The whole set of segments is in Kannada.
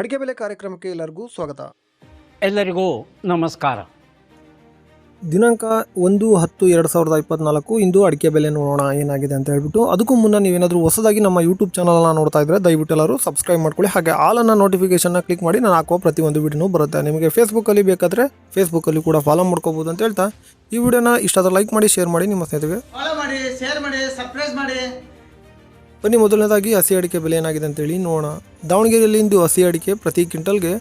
ಅಡಿಕೆ ಬೆಲೆ ಕಾರ್ಯಕ್ರಮಕ್ಕೆ ಎಲ್ಲರಿಗೂ ಸ್ವಾಗತ. ಎಲ್ಲರಿಗೂ ನಮಸ್ಕಾರ. ದಿನಾಂಕ ಒಂದು ಹತ್ತು ಎರಡು ಸಾವಿರದ ಇಪ್ಪತ್ನಾಲ್ಕು ಇಂದು ಅಡಿಕೆ ಬೆಲೆ ನೋಡೋಣ ಏನಾಗಿದೆ ಅಂತ ಹೇಳ್ಬಿಟ್ಟು ಅದಕ್ಕೂ ಮುನ್ನ ನೀವೇನಾದರೂ ಹೊಸದಾಗಿ ನಮ್ಮ ಯೂಟ್ಯೂಬ್ ಚಾನಲನ್ನ ನೋಡ್ತಾ ಇದ್ದರೆ ದಯವಿಟ್ಟು ಎಲ್ಲರೂ ಸಬ್ಸ್ಕ್ರೈಬ್ ಮಾಡ್ಕೊಳ್ಳಿ. ಹಾಗೆ ಆಲನ್ನು ನೋಟಿಫಿಕೇಷನ್ನ ಕ್ಲಿಕ್ ಮಾಡಿ ನಾನು ಹಾಕುವ ಪ್ರತಿಯೊಂದು ವಿಡಿಯೋನೂ ಬರುತ್ತೆ. ನಿಮಗೆ ಫೇಸ್ಬುಕ್ಕಲ್ಲಿ ಬೇಕಾದರೆ ಫೇಸ್ಬುಕ್ಕಲ್ಲಿ ಕೂಡ ಫಾಲೋ ಮಾಡ್ಕೋಬೋದು ಅಂತ ಹೇಳ್ತಾ. ಈ ವಿಡಿಯೋನ ಇಷ್ಟಾದರೂ ಲೈಕ್ ಮಾಡಿ ಶೇರ್ ಮಾಡಿ ನಿಮ್ಮ ಸ್ನೇಹಿತರಿಗೆ. ಫಾಲೋ ಮಾಡಿ ಶೇರ್ ಮಾಡಿ ಸರ್ಪ್ರೈಸ್ ಮಾಡಿ. ಬನ್ನಿ, ಮೊದಲನೇದಾಗಿ ಹಸಿ ಅಡಿಕೆ ಬೆಲೆ ಏನಾಗಿದೆ ಅಂತೇಳಿ ನೋಡೋಣ. ದಾವಣಗೆರೆಯಲ್ಲಿ ಇಂದು ಹಸಿ ಅಡಿಕೆ ಪ್ರತಿ ಕ್ವಿಂಟಲ್ಗೆ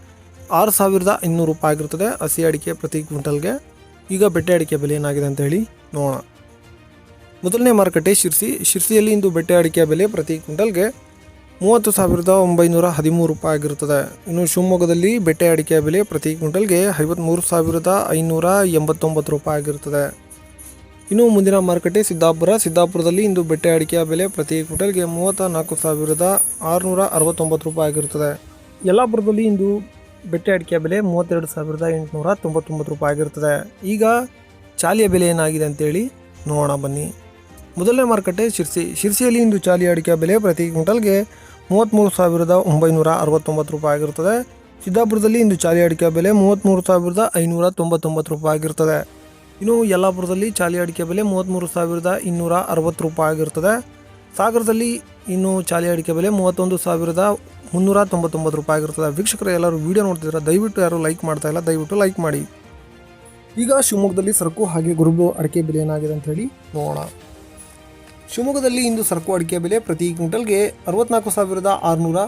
ಆರು ಸಾವಿರದ ಇನ್ನೂರು ರೂಪಾಯಿ ಆಗಿರ್ತದೆ ಹಸಿ ಅಡಿಕೆ ಪ್ರತಿ ಕ್ವಿಂಟಲ್ಗೆ ಈಗ ಬೆಟ್ಟೆ ಅಡಿಕೆ ಬೆಲೆ ಏನಾಗಿದೆ ಅಂತ ಹೇಳಿ ನೋಡೋಣ. ಮೊದಲನೇ ಮಾರುಕಟ್ಟೆ ಶಿರ್ಸಿ. ಶಿರ್ಸಿಯಲ್ಲಿ ಇಂದು ಬೆಟ್ಟೆ ಅಡಿಕೆ ಬೆಲೆ ಪ್ರತಿ ಕ್ವಿಂಟಲ್ಗೆ ಮೂವತ್ತು ಸಾವಿರದ ಒಂಬೈನೂರ ಹದಿಮೂರು ರೂಪಾಯಿ ಆಗಿರುತ್ತದೆ. ಇನ್ನು ಶಿವಮೊಗ್ಗದಲ್ಲಿ ಬೆಟ್ಟೆ ಅಡಿಕೆ ಬೆಲೆ ಪ್ರತಿ ಕ್ವಿಂಟಲ್ಗೆ ಐವತ್ತ್ಮೂರು ಸಾವಿರದ ಐನೂರ ಎಂಬತ್ತೊಂಬತ್ತು ರೂಪಾಯಿ ಆಗಿರುತ್ತದೆ. ಇನ್ನು ಮುಂದಿನ ಮಾರುಕಟ್ಟೆ ಸಿದ್ದಾಪುರ. ಸಿದ್ದಾಪುರದಲ್ಲಿ ಇಂದು ಬೆಟ್ಟೆ ಅಡಿಕೆಯ ಬೆಲೆ ಪ್ರತಿ ಕ್ವಿಂಟಲ್ಗೆ ಮೂವತ್ತ ನಾಲ್ಕು ಸಾವಿರದ ಆರುನೂರ ಅರವತ್ತೊಂಬತ್ತು ರೂಪಾಯಿ ಆಗಿರುತ್ತದೆ. ಯಲ್ಲಾಪುರದಲ್ಲಿ ಇಂದು ಬೆಟ್ಟೆ ಅಡಿಕೆಯ ಬೆಲೆ ಮೂವತ್ತೆರಡು ಸಾವಿರದ ಎಂಟುನೂರ ತೊಂಬತ್ತೊಂಬತ್ತು ರೂಪಾಯಿ ಆಗಿರುತ್ತದೆ. ಈಗ ಚಾಲಿಯ ಬೆಲೆ ಏನಾಗಿದೆ ಅಂತೇಳಿ ನೋಡೋಣ ಬನ್ನಿ. ಮೊದಲನೇ ಮಾರುಕಟ್ಟೆ ಶಿರ್ಸಿ. ಶಿರ್ಸಿಯಲ್ಲಿ ಇಂದು ಚಾಲಿಯ ಅಡಿಕೆಯ ಬೆಲೆ ಪ್ರತಿ ಕ್ವಿಂಟಲ್ಗೆ ಮೂವತ್ತ್ಮೂರು ಸಾವಿರದ ಒಂಬೈನೂರ ಅರವತ್ತೊಂಬತ್ತು ರೂಪಾಯಿ ಆಗಿರುತ್ತದೆ. ಸಿದ್ದಾಪುರದಲ್ಲಿ ಇಂದು ಚಾಲಿ ಅಡಿಕೆಯ ಬೆಲೆ ಮೂವತ್ತ್ಮೂರು ಸಾವಿರದ ಐನೂರ ತೊಂಬತ್ತೊಂಬತ್ತು ರೂಪಾಯಿ ಆಗಿರುತ್ತದೆ. ಇನ್ನು ಯಲ್ಲಾಪುರದಲ್ಲಿ ಚಾಲಿ ಅಡಿಕೆ ಬೆಲೆ ಮೂವತ್ತ್ಮೂರು ಸಾವಿರದ ಇನ್ನೂರ ಅರವತ್ತು ರೂಪಾಯಿ ಆಗಿರ್ತದೆ. ಸಾಗರದಲ್ಲಿ ಇನ್ನು ಚಾಲಿ ಅಡಿಕೆ ಬೆಲೆ ಮೂವತ್ತೊಂದು ಸಾವಿರದ ಮುನ್ನೂರ ತೊಂಬತ್ತೊಂಬತ್ತು ರೂಪಾಯಿ ಆಗಿರ್ತದೆ. ವೀಕ್ಷಕರು, ಎಲ್ಲರೂ ವೀಡಿಯೋ ನೋಡ್ತಿದ್ರೆ ದಯವಿಟ್ಟು ಯಾರು ಲೈಕ್ ಮಾಡ್ತಾ ಇಲ್ಲ, ದಯವಿಟ್ಟು ಲೈಕ್ ಮಾಡಿ. ಈಗ ಶಿವಮೊಗ್ಗದಲ್ಲಿ ಸರಕು ಹಾಗೆ ಗುರುಬು ಅಡಿಕೆ ಬೆಲೆ ಏನಾಗಿದೆ ಅಂತ ಹೇಳಿ ನೋಡೋಣ. ಶಿವಮೊಗ್ಗದಲ್ಲಿ ಇಂದು ಸರಕು ಅಡಿಕೆ ಬೆಲೆ ಪ್ರತಿ ಕ್ವಿಂಟಲ್ಗೆ ಅರವತ್ನಾಲ್ಕು ಸಾವಿರದ ಆರುನೂರ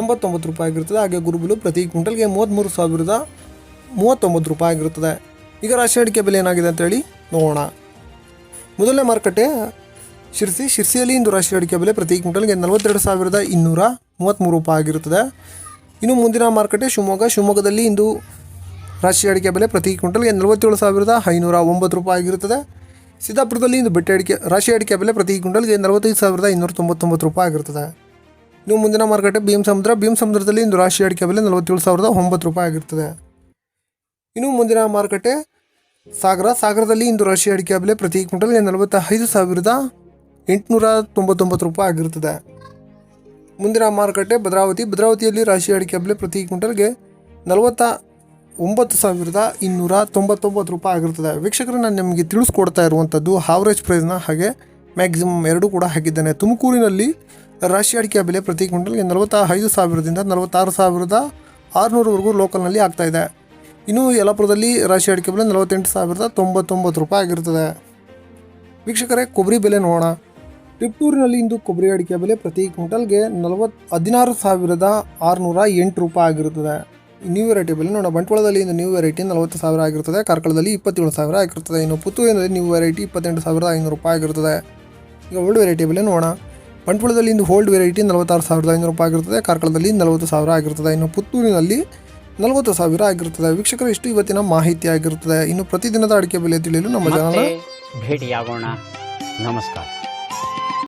ಎಂಬತ್ತೊಂಬತ್ತು ರೂಪಾಯಿ ಆಗಿರ್ತದೆ. ಹಾಗೆ ಗುರುಬುಲು ಪ್ರತಿ ಕ್ವಿಂಟಲ್ಗೆ ಮೂವತ್ತ್ಮೂರು ಸಾವಿರದ ಮೂವತ್ತೊಂಬತ್ತು ರೂಪಾಯಿ ಆಗಿರುತ್ತದೆ ಈಗ ರಾಶಿ ಅಡಿಕೆ ಬೆಲೆ ಏನಾಗಿದೆ ಅಂತೇಳಿ ನೋಡೋಣ. ಮೊದಲನೇ ಮಾರುಕಟ್ಟೆ ಶಿರ್ಸಿ. ಶಿರ್ಸಿಯಲ್ಲಿ ಇಂದು ರಾಶಿ ಅಡಿಕೆ ಬೆಲೆ ಪ್ರತಿ ಕ್ವಿಂಟಲ್ಗೆ ನಲವತ್ತೆರಡು ಸಾವಿರದ ಇನ್ನೂರ ಮೂವತ್ತ್ಮೂರು ರೂಪಾಯಿ ಆಗಿರುತ್ತದೆ. ಇನ್ನು ಮುಂದಿನ ಮಾರುಕಟ್ಟೆ ಶಿವಮೊಗ್ಗ. ಶಿವಮೊಗ್ಗದಲ್ಲಿ ಇಂದು ರಾಶಿ ಅಡಿಕೆ ಬೆಲೆ ಪ್ರತಿ ಕ್ವಿಂಟಲ್ಗೆ ನಲವತ್ತೇಳು ಸಾವಿರದ ಐನೂರ ಒಂಬತ್ತು ರೂಪಾಯಿ ಆಗಿರುತ್ತದೆ. ಸಿದ್ದಾಪುರದಲ್ಲಿ ಇಂದು ಬೆಟ್ಟೆ ಅಡಿಕೆ, ರಾಶಿ ಅಡಿಕೆ ಬೆಲೆ ಪ್ರತಿ ಕ್ವಿಂಟಲ್ಗೆ ನಲವತ್ತೈದು ಸಾವಿರದ ಇನ್ನೂರ ತೊಂಬತ್ತೊಂಬತ್ತು ರೂಪಾಯಿ ಆಗಿರುತ್ತದೆ. ಇನ್ನು ಮುಂದಿನ ಮಾರುಕಟ್ಟೆ ಭೀಮ್ ಸಮುದ್ರ. ಭೀಮ್ ಸಮುದ್ರದಲ್ಲಿ ಇಂದು ರಾಶಿ ಅಡಿಕೆ ಬೆಲೆ ನಲವತ್ತೇಳು ಸಾವಿರದ ಒಂಬತ್ತು ರೂಪಾಯಿ ಆಗಿರ್ತದೆ ಇನ್ನು ಮುಂದಿನ ಮಾರುಕಟ್ಟೆ ಸಾಗರ, ಸಾಗರದಲ್ಲಿ ಇಂದು ರಾಶಿ ಅಡಿಕೆ ಬೆಲೆ ಪ್ರತಿ ಕ್ವಿಂಟಲ್ಗೆ ನಲವತ್ತ ಐದು ಸಾವಿರದ ಎಂಟುನೂರ ತೊಂಬತ್ತೊಂಬತ್ತು ರೂಪಾಯಿ ಆಗಿರುತ್ತದೆ. ಮುಂದಿನ ಮಾರುಕಟ್ಟೆ ಭದ್ರಾವತಿ. ಭದ್ರಾವತಿಯಲ್ಲಿ ರಾಶಿ ಅಡಿಕೆ ಬೆಲೆ ಪ್ರತಿ ಕ್ವಿಂಟಲ್ಗೆ ನಲವತ್ತ ಒಂಬತ್ತು ಸಾವಿರದ ಇನ್ನೂರ ತೊಂಬತ್ತೊಂಬತ್ತು ರೂಪಾಯಿ ಆಗಿರ್ತದೆ ವೀಕ್ಷಕರು, ನಾನು ನಿಮಗೆ ತಿಳಿಸ್ಕೊಡ್ತಾ ಇರುವಂಥದ್ದು ಹಾವ್ರೇಜ್ ಪ್ರೈಸ್ನ ಹಾಗೆ ಮ್ಯಾಕ್ಸಿಮಮ್ ಎರಡೂ ಕೂಡ ಹಾಕಿದ್ದೇನೆ. ತುಮಕೂರಿನಲ್ಲಿ ರಾಶಿ ಅಡಿಕೆ ಬೆಲೆ ಪ್ರತಿ ಕ್ವಿಂಟಲ್ಗೆ ನಲವತ್ತ ಐದು ಸಾವಿರದಿಂದ ನಲವತ್ತಾರು ಸಾವಿರದ ಆರುನೂರವರೆಗೂ ಲೋಕಲ್ನಲ್ಲಿ ಆಗ್ತಾಯಿದೆ ಇನ್ನು ಯಲಪುರದಲ್ಲಿ ರಾಶಿ ಅಡಿಕೆ ಬೆಲೆ ನಲವತ್ತೆಂಟು ಸಾವಿರದ ತೊಂಬತ್ತೊಂಬತ್ತು ರೂಪಾಯಿ ಆಗಿರ್ತದೆ. ವೀಕ್ಷಕರೇ, ಕೊಬ್ಬರಿ ಬೆಲೆ ನೋಡೋಣ. ಟಿಪ್ಪೂರಿನಲ್ಲಿ ಇಂದು ಕೊಬ್ಬರಿ ಅಡಿಕೆ ಬೆಲೆ ಪ್ರತಿ ಕ್ವಿಂಟಲ್ಗೆ ನಲವತ್ತು ಹದಿನಾರು ಸಾವಿರದ ಆರುನೂರ ಎಂಟು ರೂಪಾಯಿ ಆಗಿರುತ್ತದೆ ನ್ಯೂ ವೆರೈಟಿ ಬೆಲೆ ನೋಡೋಣ. ಬಂಟ್ವಾಳದಲ್ಲಿ ಇಂದು ನ್ಯೂ ವೆರೈಟಿ ನಲವತ್ತು ಸಾವಿರ ಆಗಿರುತ್ತದೆ ಕಾರ್ಕಳದಲ್ಲಿ ಇಪ್ಪತ್ತೇಳು ಸಾವಿರ ಆಗಿರುತ್ತದೆ ಇನ್ನು ಪುತ್ತೂರಿನಲ್ಲಿ ನ್ಯೂ ವೆರೈಟಿ ಇಪ್ಪತ್ತೆಂಟು ಸಾವಿರದ ಐನೂರು ರೂಪಾಯಿ ಆಗಿರುತ್ತದೆ ಈಗ ಓಲ್ಡ್ ವೆರೈಟಿ ಬೆಲೆ ನೋಡೋಣ. ಬಂಟ್ವಾಳದಲ್ಲಿ ಇಂದು ಓಲ್ಡ್ ವೆರೈಟಿ ನಲವತ್ತಾರು ಸಾವಿರದ ಐನೂರು ರೂಪಾಯಿ ಆಗಿರುತ್ತದೆ ಕಾರ್ಕಳದಲ್ಲಿ ನಲವತ್ತು ಸಾವಿರ ಆಗಿರುತ್ತದೆ ಇನ್ನು ಪುತ್ತೂರಿನಲ್ಲಿ ನಲವತ್ತು ಸಾವಿರ ಆಗಿರುತ್ತದೆ. ವೀಕ್ಷಕರು ಇಷ್ಟು ಇವತ್ತಿನ ಮಾಹಿತಿ ಆಗಿರುತ್ತದೆ. ಇನ್ನು ಪ್ರತಿದಿನದ ಅಡಿಕೆ ಬೆಲೆ ತಿಳಿಯಲು ನಮ್ಮ ಚಾನಲ್ ಮತ್ತೆ ಭೇಟಿಯಾಗೋಣ. ನಮಸ್ಕಾರ.